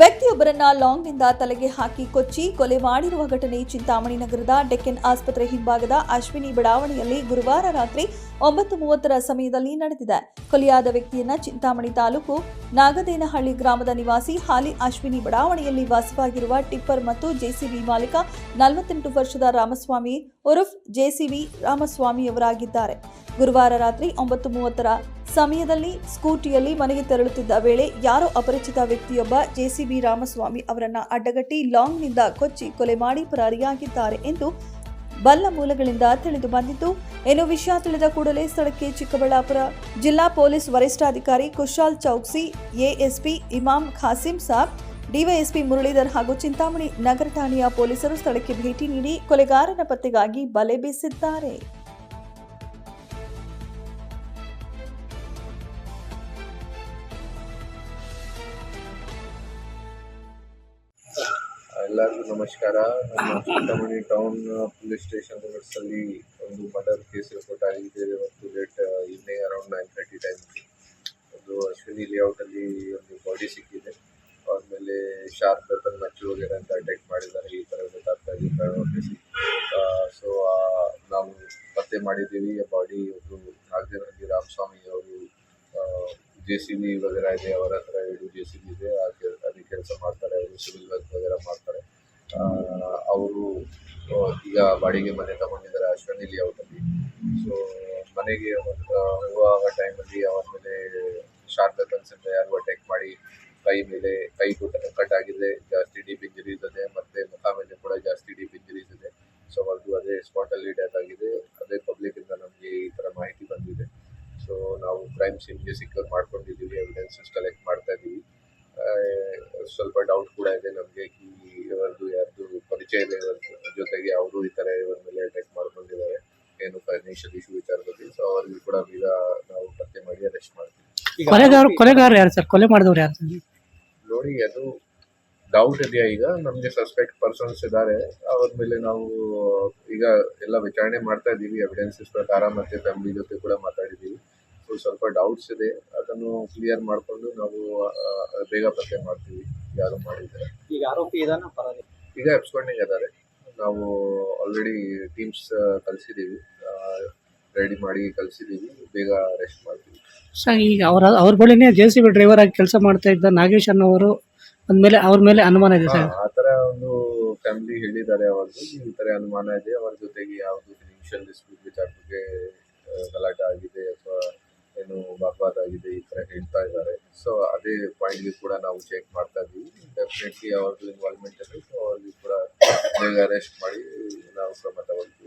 ವ್ಯಕ್ತಿಯೊಬ್ಬರನ್ನ ಲಾಂಗ್ನಿಂದ ತಲೆಗೆ ಹಾಕಿ ಕೊಚ್ಚಿ ಕೊಲೆ ಮಾಡಿರುವ ಘಟನೆ ಚಿಂತಾಮಣಿ ನಗರದ ಡೆಕ್ಕನ್ ಆಸ್ಪತ್ರೆ ಹಿಂಭಾಗದ ಅಶ್ವಿನಿ ಬಡಾವಣೆಯಲ್ಲಿ ಗುರುವಾರ ರಾತ್ರಿ ಒಂಬತ್ತು ಮೂವತ್ತರ ಸಮಯದಲ್ಲಿ ನಡೆದಿದೆ. ಕೊಲೆಯಾದ ವ್ಯಕ್ತಿಯನ್ನ ಚಿಂತಾಮಣಿ ತಾಲೂಕು ನಾಗದೇನಹಳ್ಳಿ ಗ್ರಾಮದ ನಿವಾಸಿ ಹಾಲಿ ಅಶ್ವಿನಿ ಬಡಾವಣೆಯಲ್ಲಿ ವಾಸವಾಗಿರುವ ಟಿಪ್ಪರ್ ಮತ್ತು ಜೆಸಿಬಿ ಮಾಲೀಕ ನಲವತ್ತೆಂಟು ವರ್ಷದ ರಾಮಸ್ವಾಮಿ ಉರುಫ್ ಜೆಸಿಬಿ ರಾಮಸ್ವಾಮಿಯವರಾಗಿದ್ದಾರೆ. ಗುರುವಾರ ರಾತ್ರಿ ಒಂಬತ್ತು ಮೂವತ್ತರ ಸಮಯದಲ್ಲಿ ಸ್ಕೂಟಿಯಲ್ಲಿ ಮನೆಗೆ ತೆರಳುತ್ತಿದ್ದ ವೇಳೆ ಯಾರೋ ಅಪರಿಚಿತ ವ್ಯಕ್ತಿಯೊಬ್ಬ ಜೆಸಿಬಿ ರಾಮಸ್ವಾಮಿ ಅವರನ್ನ ಅಡ್ಡಗಟ್ಟಿ ಲಾಂಗ್ನಿಂದ ಕೊಚ್ಚಿ ಕೊಲೆ ಮಾಡಿ ಪರಾರಿಯಾಗಿದ್ದಾರೆ ಎಂದು ಬಲ್ಲ ಮೂಲಗಳಿಂದ ತಿಳಿದು ಬಂದಿದ್ದು, ಏನು ವಿಷಯ ತಿಳಿದ ಕೂಡಲೇ ಸ್ಥಳಕ್ಕೆ ಚಿಕ್ಕಬಳ್ಳಾಪುರ ಜಿಲ್ಲಾ ಪೊಲೀಸ್ ವರಿಷ್ಠಾಧಿಕಾರಿ ಕುಶಾಲ್ ಚೌಕ್ಸಿ ಎಎಸ್ಪಿ ಇಮಾಮ್ ಖಾಸಿಂ ಸಾಬ್ ಡಿವೈಎಸ್ಪಿ ಮುರಳೀಧರ್ ಹಾಗೂ ಚಿಂತಾಮಣಿ ನಗರ ಠಾಣೆಯ ಪೊಲೀಸರು ಸ್ಥಳಕ್ಕೆ ಭೇಟಿ ನೀಡಿ ಕೊಲೆಗಾರನ ಪತ್ತೆಗಾಗಿ ಬಲೆ ಬೀಸಿದ್ದಾರೆ. ಎಲ್ಲರಿಗೂ ನಮಸ್ಕಾರ. ನಮ್ಮ ಚಿಂತಾಮಣಿ ಟೌನ್ ಪೊಲೀಸ್ ಸ್ಟೇಷನ್ ಅಲ್ಲಿ ಒಂದು ಮರ್ಡರ್ ಕೇಸ್ ರಿಪೋರ್ಟ್ ಆಗಿದೆ. ಇವತ್ತು late evening around nine thirty time ಒಂದು ಅಶ್ವಿನಿ ಲೇಔಟಲ್ಲಿ ಒಂದು ಬಾಡಿ ಸಿಕ್ಕಿದೆ. ಆಮೇಲೆ ಶಾರ್ಪ್ ವೆಪನ್ ಮಚ್ಚು ವಗೇರೆ ಅಂತ ಅಟ್ಯಾಕ್ ಮಾಡಿದ್ದಾರೆ. ಈ ಥರ ಗೊತ್ತಾಗ್ತಾ ಇದೆ. ನೋಟಿಸಿ ಸೊ ನಾವು ಪತ್ತೆ ಮಾಡಿದ್ದೀವಿ. ಆ ಬಾಡಿ ಒಬ್ಬರು ನಾಗದೇವರಲ್ಲಿ ರಾಮಸ್ವಾಮಿ ಅವರು ಜೆ ಸಿ ಬಿ ವಗೇರ ಇದೆ. ಅವರ ಹತ್ರ ಎರಡು ಜೆ ಸಿ ಬಿ ಇದೆ. ಆ ಕೆಲ್- ಅದೇ ಕೆಲಸ ಮಾಡ್ತಾರೆ. ಅವರು ಸಿವಿಲ್ ವರ್ಕ್ ವಗೇರ ಮಾಡ್ತಾರೆ. ಅವರು ಈಗ ಬಾಡಿಗೆ ಮನೆ ತಗೊಂಡಿದ್ದಾರೆ ಅಶ್ವನಿ ಲೇಔಟಲ್ಲಿ ಸೊ ಮನೆಗೆ ಹೋಗುವಾಗ ಟೈಮಲ್ಲಿ ಅವರ ಮೇಲೆ ಶಾರ್ಪ್ ವೆಪನ್ಸ್ ಅಂತ ಯಾರು ಅಟ್ಯಾಕ್ ಮಾಡಿ, ಕೈ ಮೇಲೆ, ಕೈ ಕೂಡ ಕಟ್ ಆಗಿದೆ, ಜಾಸ್ತಿ ಡೀಪ್ ಇಂಜರೀಸ್ ಇದೆ ಮತ್ತೆ ಮುಖ ಮೇಲೆ ಕೂಡ ಜಾಸ್ತಿ ಡೀಪ್ ಇಂಜರೀಸ್ ಇದೆ ಸೊ ಅದು ಅದೇ ಸ್ಪಾಟಲ್ಲಿ ಡೆತ್ ಆಗಿದೆ. ಅದೇ ಪಬ್ಲಿಕ್ ಇಂದ ನಮಗೆ ಈ ಥರ ಮಾಹಿತಿ ಬಂದಿದೆ. ಸೊ ನಾವು ಕ್ರೈಮ್ ಸೀನ್ಗೆ ಸಿಕ್ಯೂರ್ ಮಾಡ್ಕೊಂಡಿದ್ದೀವಿ ಎವಿಡೆನ್ಸಸ್ ಕಲೆಕ್ಟ್ ಮಾಡ್ತಾ ಇದ್ದೀವಿ ಸ್ವಲ್ಪ ಡೌಟ್ ಕೂಡ ಇದೆ ನಮಗೆ ಇವರದು ಯಾರ್ದು ಪರಿಚಯ ಇದೆ ಇವ್ರದ್ದು ಜೊತೆಗೆ ಅವರು ಈ ಥರ ಇವ್ರ ಮೇಲೆ ಅಟ್ಯಾಕ್ ಮಾಡ್ಕೊಂಡಿದ್ದಾರೆ. ಏನು ಫೈನಾನ್ಷಿಯಲ್ ಇಶ್ಯೂ ವಿಚಾರದಲ್ಲಿ. ಸೊ ಅವ್ರಿಗೆ ಕೂಡ ಈಗ ನಾವು ಪತ್ತೆ ಮಾಡಿ ಅರೆಸ್ಟ್ ಮಾಡ್ತೀವಿ. ಕೊಲೆಗಾರ ಕೊಲೆಗಾರ ಯಾರು ಸರ್? ಕೊಲೆ ಮಾಡಿದವ್ರು ಯಾರು ಸರ್? ನೋಡಿ ಅದು ಡೌಟ್ ಇದೆಯಾ ಈಗ? ನಮಗೆ ಸಸ್ಪೆಕ್ಟ್ ಪರ್ಸನ್ಸ್ ಇದ್ದಾರೆ. ಅವ್ರ ಮೇಲೆ ನಾವು ಈಗ ಎಲ್ಲ ವಿಚಾರಣೆ ಮಾಡ್ತಾ ಇದ್ದೀವಿ. ಎವಿಡೆನ್ಸಸ್ ಪ್ರಕಾರ ಮತ್ತೆ ಫ್ಯಾಮಿಲಿ ಜೊತೆ ಕೂಡ ಮಾತಾಡಿದ್ದೀವಿ. ಸೊ ಸ್ವಲ್ಪ ಡೌಟ್ಸ್ ಇದೆ. ಅದನ್ನು ಕ್ಲಿಯರ್ ಮಾಡಿಕೊಂಡು ನಾವು ಬೇಗ ಪತ್ತೆ ಮಾಡ್ತೀವಿ. ಯಾರು ಮಾಡಿದ್ದಾರೆ. ಈಗ ಆರೋಪಿ ಇದಾನ? ಪರಾರಿ. ಈಗ ಎಬ್ಸ್ಕೊಂಡಿಂಗ್ ಇದ್ದಾರೆ ನಾವು ಆಲ್ರೆಡಿ ಟೀಮ್ಸ್ ಕಳಿಸಿದ್ದೀವಿ ರೆಡಿ ಮಾಡಿ ಕಳಿಸಿದ್ದೀವಿ ಬೇಗ ಅರೆಸ್ಟ್ ಮಾಡ್ತೀವಿ. ಸರ್ ಈಗ ಅವರ ಅವ್ರ ಬಳಿನೇ ಜೆ ಸಿ ಬಿ ಡ್ರೈವರ್ ಆಗಿ ಕೆಲಸ ಮಾಡ್ತಾ ಇದ್ದ ನಾಗೇಶ್ ಅನ್ನೋರು ಅಂದಮೇಲೆ ಅವ್ರ ಮೇಲೆ ಅನುಮಾನ ಇದೆ ಸರ್? ಆ ಥರ ಒಂದು ಫ್ಯಾಮಿಲಿ ಹೇಳಿದ್ದಾರೆ ಅವ್ರದ್ದು. ಈ ಥರ ಅನುಮಾನ ಇದೆ. ಅವ್ರ ಜೊತೆಗೆ ಯಾವುದು ಫಿನಿಷಿಯಲ್ ಡಿಸ್ಪ್ಯೂಟ್ ವಿಚಾರ ಬಗ್ಗೆ ಗಲಾಟೆ ಆಗಿದೆ ಅಥವಾ ಆಗಿದೆ ಈ ತರ ಹೇಳ್ತಾ ಇದ್ದಾರೆ. ಸೊ ಅದೇ ಪಾಯಿಂಟ್ಗೆ ಕೂಡ ನಾವು ಚೆಕ್ ಮಾಡ್ತಾ ಇದ್ದೀವಿ ಡೆಫಿನೆಟ್ಲಿ ಅವ್ರದ್ದು ಇನ್ವಾಲ್ವ್ಮೆಂಟ್ ಅಲ್ಲಿ ಸೊ ಅವ್ರಿಗೆ ಕೂಡ ಅರೆಸ್ಟ್ ಮಾಡಿ ನಾವು ಕ್ರಮ ತಗೊಳ್ತೀವಿ.